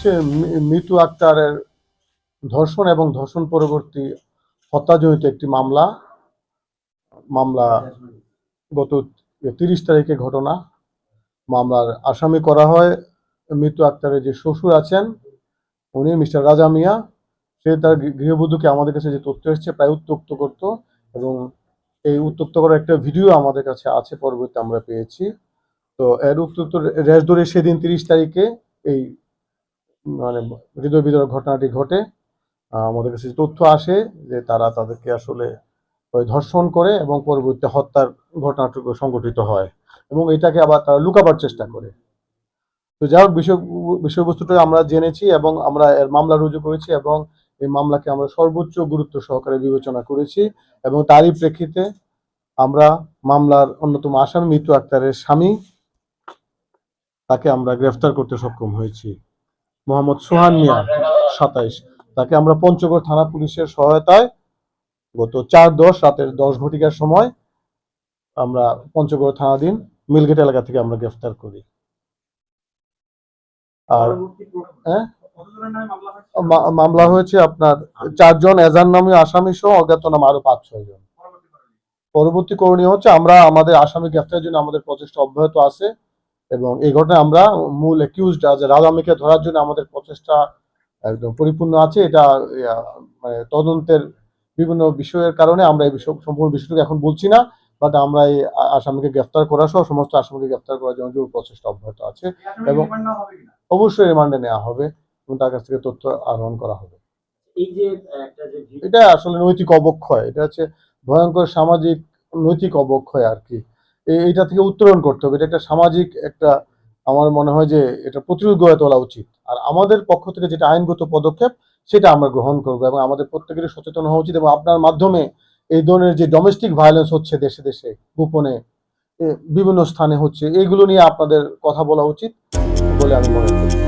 হচ্ছে মি- মিতু আক্তারের ধর্ষণ এবং ধর্ষণ পরবর্তী হত্যাজনিত একটি মামলা। মামলা গত তিরিশ তারিখে ঘটনা। মামলার আসামি করা হয়। মৃত্যু আক্তারের যে শ্বশুর আছেন, উনি মিস্টার রাজা মিয়া। সে তার গৃহবধূকে আমাদের কাছে যে তথ্য এসেছে প্রায় উত্তক্ত করত এবং এই উত্তক্ত করার একটা ভিডিও আমাদের কাছে আছে পরবর্তী আমরা পেয়েছি। তো এর উত্তক্ত রেশ ধরে সেদিন তিরিশ তারিখে এই মানে হৃদয় বিদারক ঘটনাটি ঘটে আমাদের কাছে তথ্য আসে যে তারা তাদেরকে আসলে ওই ধর্ষণ করে এবং পরবর্তী হত্যার ঘটনাটুকু সংঘটিত হয় এবং এটাকে আবার তারা লুকাবার চেষ্টা করে। তো যাই হোক, বিষয়, বিষয়বস্তুটা আমরা জেনেছি এবং আমরা এর মামলা রুজু করেছি এবং এই মামলাকে আমরা সর্বোচ্চ গুরুত্ব সহকারে বিবেচনা করেছি এবং তারই প্রেক্ষিতে আমরা মামলার অন্যতম আসামি মৃত্যু আক্তারের স্বামী, তাকে আমরা গ্রেফতার করতে সক্ষম হয়েছি। মোহাম্মদ সোহান মিয়া, সাতাইশ। তাকে আমরা পঞ্চগড় থানা পুলিশের সহায়তায় গত চার দশ, রাতের দশ ঘটিকার সময় আমরা পঞ্চগড় থানাধীন মিলগেট এলাকা থেকে আমরা গ্রেফতার করি। আর হ্যাঁ? মামলা হয়েছে আপনার চারজন এজার নামীয় আসামি সহ অজ্ঞাতনামা আরও পাঁচ, ছয় জন। পরবর্তী করণীয় হচ্ছে আমরা আমাদের আসামি গ্রেফতারের জন্য আমাদের প্রচেষ্টা অব্যাহত আছে। এবং এই ঘটনায় আমরা মূল একিউজড যে রাজামিকে ধরার জন্য আমাদের প্রচেষ্টা একদম পরিপূর্ণ আছে। এটা মানে তদন্তের বিভিন্ন বিষয়ের কারণে আমরা এই বিষয় সম্পূর্ণ বিষয়টুকু এখন বলছি না বাট আমরা এই আসামিকে গ্রেফতার করা সহ সমস্ত আসামিকে গ্রেফতার করার জন্য জোর প্রচেষ্টা অব্যাহত আছে এবং অবশ্যই রিমান্ডে নেওয়া হবে এবং তার কাছ থেকে তথ্য আহরণ করা হবে। এই যে আহ, একটা যে ভিডিও এটা আসলে নৈতিক অবক্ষয় এটা হচ্ছে ভয়ঙ্কর সামাজিক নৈতিক অবক্ষয় আর কি। এইটা থেকে উত্তরণ করতে হবে। এটা একটা সামাজিক একটা, আমার মনে হয় যে এটা প্রতিরোধ গড়ে তোলা উচিত। আর আমাদের পক্ষ থেকে যেটা আইনগত পদক্ষেপ, সেটা আমরা গ্রহণ করব এবং আমাদের প্রত্যেকেরই সচেতন হওয়া উচিত এবং আপনার মাধ্যমে এই ধরনের যে ডোমেস্টিক ভায়োলেন্স হচ্ছে দেশে দেশে, গোপনে বিভিন্ন স্থানে হচ্ছে এইগুলো নিয়ে আপনাদের কথা বলা উচিত বলে আমি মনে করি।